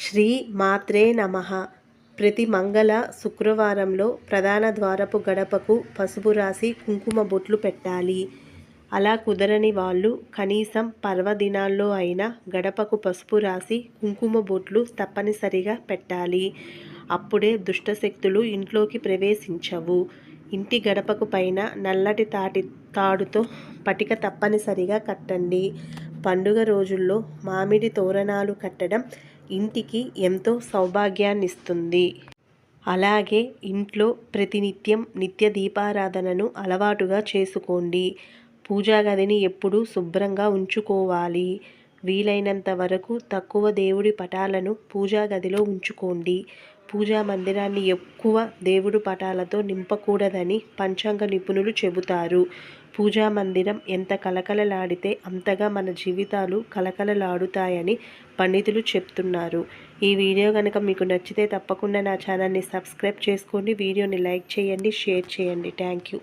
శ్రీ మాత్రే నమ. ప్రతి మంగళ శుక్రవారంలో ప్రధాన ద్వారపు గడపకు పసుపు రాసి కుంకుమ బొట్లు పెట్టాలి. అలా కుదరని వాళ్ళు కనీసం పర్వదినాల్లో అయినా గడపకు పసుపు రాసి కుంకుమ బొట్లు తప్పనిసరిగా పెట్టాలి. అప్పుడే దుష్టశక్తులు ఇంట్లోకి ప్రవేశించవు. ఇంటి గడపకు పైన నల్లటి తాటి తాడుతో పటిక తప్పనిసరిగా కట్టండి. పండుగ రోజుల్లో మామిడి తోరణాలు కట్టడం ఇంటికి ఎంతో సౌభాగ్యాన్నిస్తుంది. అలాగే ఇంట్లో ప్రతినిత్యం నిత్య దీపారాధనను అలవాటుగా చేసుకోండి. పూజా గదిని ఎప్పుడూ శుభ్రంగా ఉంచుకోవాలి. వీలైనంత వరకు తక్కువ దేవుడి పటాలను పూజా గదిలో ఉంచుకోండి. పూజా మందిరాన్ని ఎక్కువ దేవుడు పటాలతో నింపకూడదని పంచాంగ నిపుణులు చెబుతారు. పూజా మందిరం ఎంత కలకలలాడితే అంతగా మన జీవితాలు కలకలలాడుతాయని పండితులు చెప్తున్నారు. ఈ వీడియో కనుక మీకు నచ్చితే తప్పకుండా నా ఛానల్ని సబ్స్క్రైబ్ చేసుకోండి. వీడియోని లైక్ చేయండి షేర్ చేయండి. Thank you.